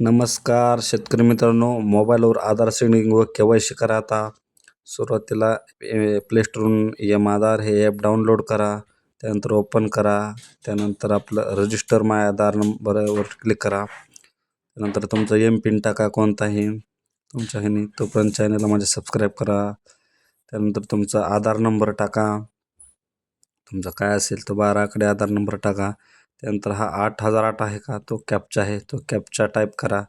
नमस्कार शेतकरी मित्रांनो. मोबाईलवर आधार सेंडिंग व के वाय सी करा आता. सुरुवातीला प्ले स्टोरवरून एम आधार हे ॲप डाउनलोड करा. त्यानंतर ओपन करा. त्यानंतर आपलं रजिस्टर माय आधार नंबरवर क्लिक करा. त्यानंतर तुमचा एम पिन टाका कोणताही. तुमच्या ह्याने तोपर्यंत चॅनलला माझे सबस्क्राईब करा. त्यानंतर तुमचा आधार नंबर टाका. तुमचा काय असेल तो बारा आकडे आधार नंबर टाका. त्यानंतर हा आठ हजार आठ आहे का? तो कॅपचा आहे. तो कॅपचा टाईप करा.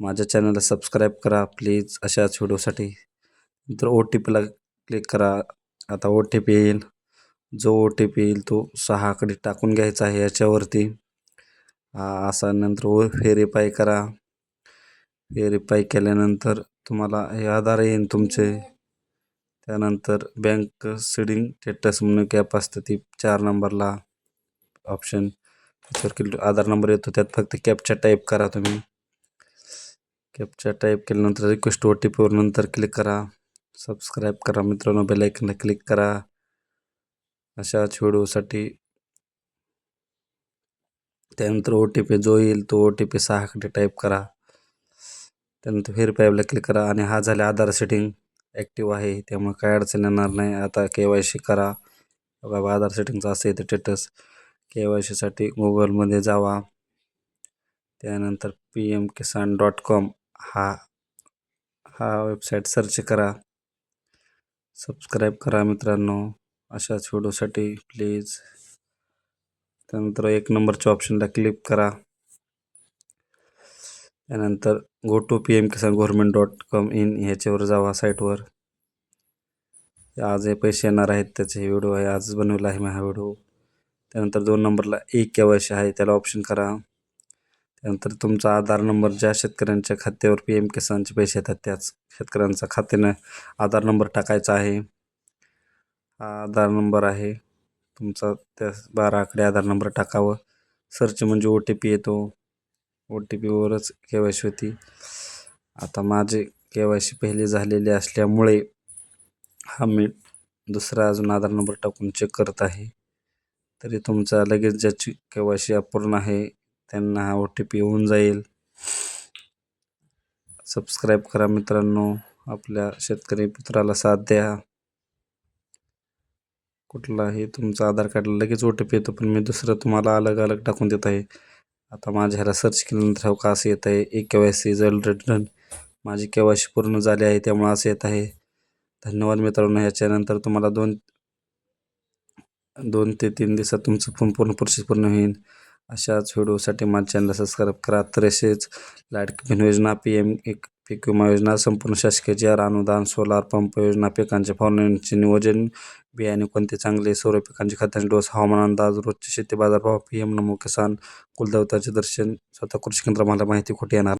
माझ्या चॅनलला सबस्क्राईब करा प्लीज अशाच व्हिडिओसाठी नंतर ओ टी पीला क्लिक करा. आता ओ टी पी येईल. जो ओ टी पी येईल तो सहा आकडे टाकून घ्यायचा आहे याच्यावरती. असा नंतर ओ व्हेरीफाय करा. व्हेरीफाय केल्यानंतर तुम्हाला हे आधार येईल तुमचे. त्यानंतर बँक सिडिंग स्टेटस म्हणून एक ॲप असतं ती चार नंबरला ऑप्शन त्याच्यावर क्लिक आधार नंबर येतो त्यात फक्त कॅपचा टाईप करा तुम्ही. कॅपचा टाईप केल्यानंतर रिक्वेस्ट ओ टी पीवर नंतर क्लिक करा. सबस्क्राईब करा मित्रांनो बेलायकनला क्लिक करा. अशाच व्हिडिओसाठी. त्यानंतर ओ टी पी जो येईल तो ओ टी पी सहाकडे टाईप करा. त्यानंतर व्हेरीफायला क्लिक करा आणि हा झाला आधार सेटिंग ॲक्टिव्ह आहे त्यामुळे काय अडचण येणार नाही. आता के वाय सी करा. बाबा आधार सेटिंगचं असेल तर स्टेटस के वाय सीसाठी गुगलमध्ये जावा. त्यानंतर P M Kisan dot com हा हा वेबसाईट सर्च करा. सबस्क्राईब करा मित्रांनो. अशाच व्हिडिओसाठी प्लीज त्यानंतर एक नंबरच्या ऑप्शनला क्लिक करा. त्यानंतर go to P M Kisan government dot com in ह्याच्यावर जावा साईटवर आज हे पैसे येणार आहेत त्याचे हे व्हिडिओ आहे आजच बनवला आहे मी हा व्हिडिओ त्यानंतर दोन नंबरला एक के वाय सी आहे त्याला ऑप्शन करा. त्यानंतर तुमचा आधार नंबर ज्या शेतकऱ्यांच्या खात्यावर पी एम किसानचे पैसे येतात त्याच शेतकऱ्यांचा खात्यानं आधार नंबर टाकायचा आहे. हा आधार नंबर आहे. तुमचा त्या बारा आकडे आधार नंबर टाकावं. सर्च म्हणजे ओ टी पी येतो. ओ टी पीवरच के वाय सी होती. आता माझे के वाय सी पहिले झालेले असल्यामुळे हा मी दुसरा अजून आधार नंबर टाकून चेक करत आहे. तरी तुमचा लगेच ज्याची के वाय सी अपूर्ण आहे त्यांना हा ओ टी पी येऊन जाईल. सबस्क्राईब करा मित्रांनो आपल्या शेतकरी मित्राला साथ द्या. कुठलाही तुमचा आधार कार्डला लगेच ओ टी पी येतो पण मी दुसरं तुम्हाला अलग अलग टाकून देत आहे. आता माझ्या ह्याला सर्च केल्यानंतर हो का असं येत आहे ए के वाय सी जल डन माझी के वाय सी पूर्ण झाली आहे त्यामुळे असं येत आहे. धन्यवाद मित्रांनो ह्याच्यानंतर तुम्हाला दोन दोन ते तीन दिवसात तुमचं पण पूर्ण प्रोसेस पूर्ण होईल अशाच व्हिडिओसाठी माझ्या चॅनलला सबस्क्राईब करा. तर लाइट बहीण योजना पी एम एक पीक विमा योजना संपूर्ण शासकीय आर अनुदान सोलार पंप योजना पिकांचे फवारणीचे नियोजन बियाणे कोणते चांगले सौर पिकांचे खतांचे डोस हवामान अंदाज रोजचे शेती बाजारभाव पी एम नमो किसान कुलदेवताचे दर्शन स्वतः कृषी केंद्र मला माहिती कुठे येणार.